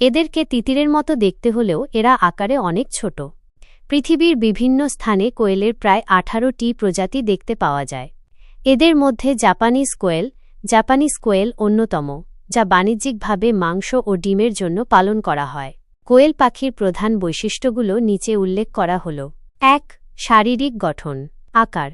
এদেরকে তিতিরের মতো দেখতে হলেও এরা আকারে অনেক ছোট। পৃথিবীর বিভিন্ন স্থানে কোয়েলের প্রায় আঠারোটি প্রজাতি দেখতে পাওয়া যায়। এদের মধ্যে জাপানিজ কোয়েল জাপানিজ কোয়েল অন্যতম, যা বাণিজ্যিকভাবে মাংস ও ডিমের জন্য পালন করা হয়। কোয়েল পাখির প্রধান বৈশিষ্ট্যগুলো নিচে উল্লেখ করা হল। এক, শারীরিক গঠন। আকার।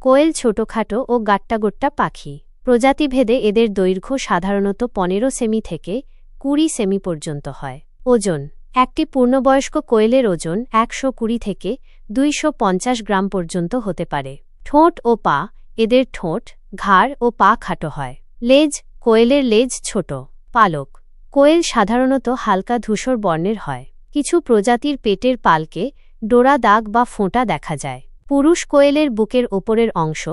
কোয়েল ছোটখাটো ও গাট্টাগোট্টা পাখি। প্রজাতিভেদে এদের দৈর্ঘ্য সাধারণত পনেরো সেমি থেকে কুড়ি সেমি পর্যন্ত হয়। ওজন, একটি পূর্ণবয়স্ক কোয়েলের ওজন একশো কুড়ি থেকে দুইশো পঞ্চাশ গ্রাম পর্যন্ত হতে পারে। ঠোঁট ও পা, এদের ঠোঁট, ঘাড় ও পা খাটো হয়। লেজ, কোয়েলের লেজ ছোট। পালক, কোয়েল সাধারণত হালকা ধূসর বর্ণের হয়। কিছু প্রজাতির পেটের পালকে ডোরা দাগ বা ফোঁটা দেখা যায়। পুরুষ কোয়েলের বুকের ওপরের অংশ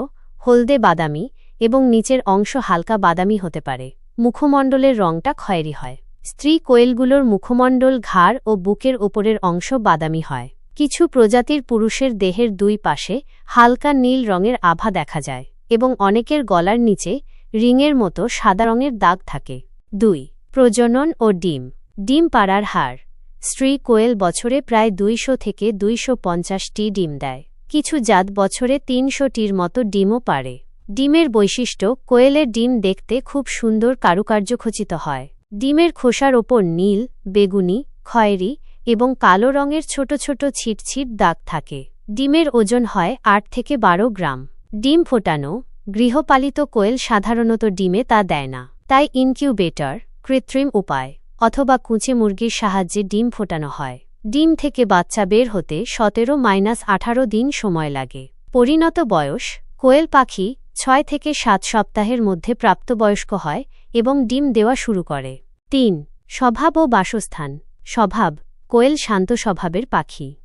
হলদে বাদামি এবং নিচের অংশ হালকা বাদামি হতে পারে। মুখমণ্ডলের রংটা খয়েরি হয়। স্ত্রী কোয়েলগুলোর মুখমণ্ডল ঘাড় ও বুকের ওপরের অংশ বাদামি হয়। কিছু প্রজাতির পুরুষের দেহের দুই পাশে হালকা নীল রঙের আভা দেখা যায় এবং অনেকের গলার নিচে রিংয়ের মতো সাদা রঙের দাগ থাকে। দুই, প্রজনন ও ডিম। ডিম পাড়ার হার স্ত্রী কোয়েল বছরে প্রায় দুইশো থেকে দুইশো পঞ্চাশটি ডিম দেয়। কিছু জাত বছরে তিনশোটির মতো ডিমও পারে ডিমের বৈশিষ্ট্য, কোয়েলের ডিম দেখতে খুব সুন্দর কারুকার্যখচিত হয়। ডিমের খোসার ওপর নীল, বেগুনি, খয়েরি এবং কালো রঙের ছোট ছোট ছিটছিট দাগ থাকে। ডিমের ওজন হয় আট থেকে বারো গ্রাম। ডিম ফোটানো, গৃহপালিত কোয়েল সাধারণত ডিমে তা দেয় না। তাই ইনকিউবেটর, কৃত্রিম উপায় অথবা কুঁচে মুরগির সাহায্যে ডিম ফোটানো হয়। ডিম থেকে বাচ্চা বের হতে সতেরো মাইনাস আঠারো দিন সময় লাগে। পরিণত বয়স, কোয়েল পাখি ছয় থেকে সাত সপ্তাহের মধ্যে প্রাপ্তবয়স্ক হয় এবং ডিম দেওয়া শুরু করে। তিন, স্বভাব ও বাসস্থান। স্বভাব, কোয়েল শান্ত স্বভাবের পাখি।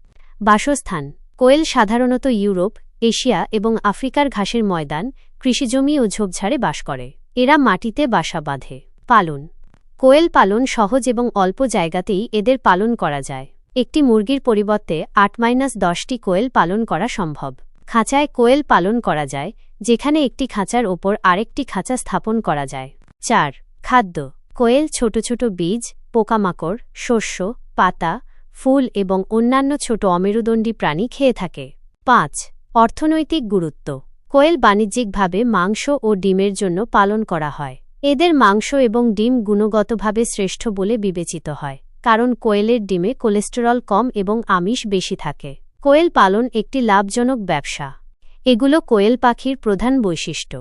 বাসস্থান, কোয়েল সাধারণত ইউরোপ, এশিয়া এবং আফ্রিকার ঘাসের ময়দান, কৃষিজমি ও ঝোপঝাড়ে বাস করে। এরা মাটিতে বাসা বাঁধে। পালন, কোয়েল পালন সহজ এবং অল্প জায়গাতেই এদের পালন করা যায়। একটি মুরগির পরিবর্তে আট মাইনাস দশটি কোয়েল পালন করা সম্ভব। খাঁচায় কোয়েল পালন করা যায়, যেখানে একটি খাঁচার ওপর আরেকটি খাঁচা স্থাপন করা যায়। চার, খাদ্য। কোয়েল ছোট ছোট বীজ, পোকামাকড়, শস্য, পাতা, ফুল এবং অন্যান্য ছোট অমেরুদণ্ডী প্রাণী খেয়ে থাকে। পাঁচ, অর্থনৈতিক গুরুত্ব। কোয়েল বাণিজ্যিকভাবে মাংস ও ডিমের জন্য পালন করা হয়। এদের মাংস এবং ডিম গুণগতভাবে শ্রেষ্ঠ বলে বিবেচিত হয়, কারণ কোয়েলের ডিমে কোলেস্টেরল কম এবং আমিষ বেশি থাকে। কোয়েল পালন একটি লাভজনক ব্যবসা। এগুলো কোয়েল পাখির প্রধান বৈশিষ্ট্য।